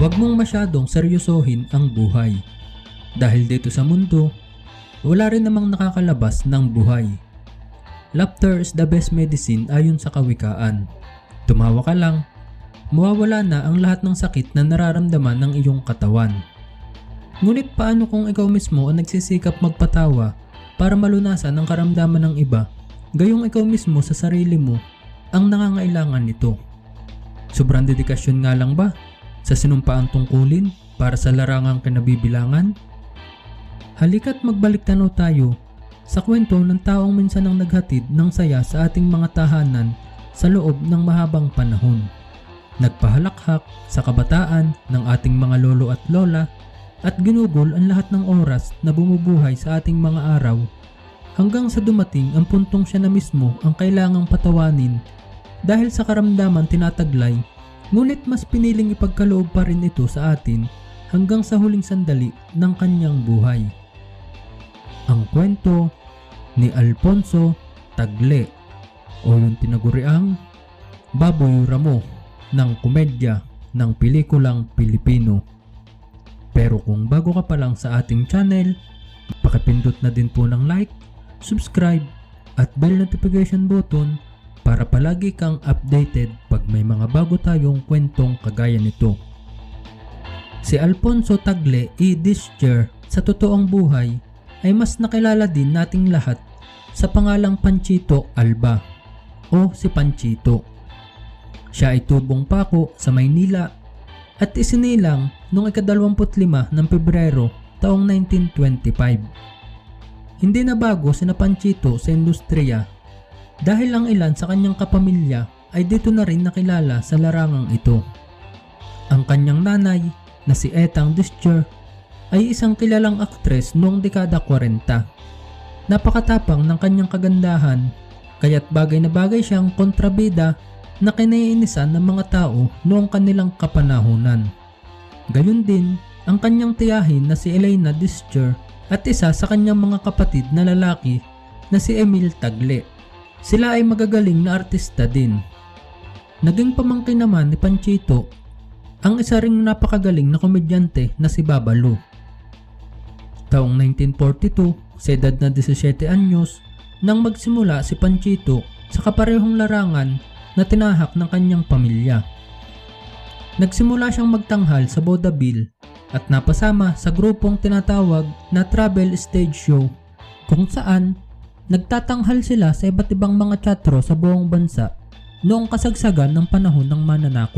Huwag mong masyadong seryosohin ang buhay. Dahil dito sa mundo, wala rin namang nakakalabas ng buhay. Laughter is the best medicine ayon sa kawikaan. Tumawa ka lang, mawawala na ang lahat ng sakit na nararamdaman ng iyong katawan. Ngunit paano kung ikaw mismo ang nagsisikap magpatawa para malunasan ang karamdaman ng iba, gayong ikaw mismo sa sarili mo ang nangangailangan nito? Sobrang dedikasyon nga lang ba sa sinumpaang tungkulin para sa larangang kinabibilangan? Halika't magbalik tanaw tayo sa kwento ng taong minsan ang naghatid ng saya sa ating mga tahanan sa loob ng mahabang panahon. Nagpahalakhak sa kabataan ng ating mga lolo at lola at ginugol ang lahat ng oras na bumubuhay sa ating mga araw hanggang sa dumating ang puntong siya na mismo ang kailangang patawanin dahil sa karamdaman tinataglay ngunit mas piniling ipagkaloob pa rin ito sa atin hanggang sa huling sandali ng kanyang buhay. Ang kwento ni Alfonso Tagle o yung tinaguriang Baboy Ramo ng komedya ng pelikulang Pilipino. Pero kung bago ka pa lang sa ating channel, pakipindot na din po ng like, subscribe, at bell notification button para palagi kang updated pag may mga bago tayong kwentong kagaya nito. Si Alfonso Tagle E. Discher sa totoong buhay ay mas nakilala din nating lahat sa pangalang Panchito Alba o si Panchito. Siya ay tubong pako sa Maynila at isinilang noong ika-25 ng Pebrero taong 1925. Hindi na bago si Panchito sa industriya dahil ang ilan sa kanyang kapamilya ay dito na rin nakilala sa larangang ito. Ang kanyang nanay na si Etang Discher ay isang kilalang aktres noong dekada 40. Napakatapang ng kanyang kagandahan kaya't bagay na bagay siyang kontrabida na kinaiinisan ng mga tao noong kanilang kapanahunan. Gayun din ang kanyang tiyahin na si Elena Discher at isa sa kanyang mga kapatid na lalaki na si Emil Tagle. Sila ay magagaling na artista din. Naging pamangkin naman ni Panchito ang isa ring napakagaling na komedyante na si Babalu. Taong 1942, sa edad na 17 anyos, nang magsimula si Panchito sa kaparehong larangan na tinahak ng kanyang pamilya. Nagsimula siyang magtanghal sa vaudeville at napasama sa grupong tinatawag na travel stage show kung saan nagtatanghal sila sa iba't ibang mga teatro sa buong bansa noong kasagsagan ng panahon ng mananakop.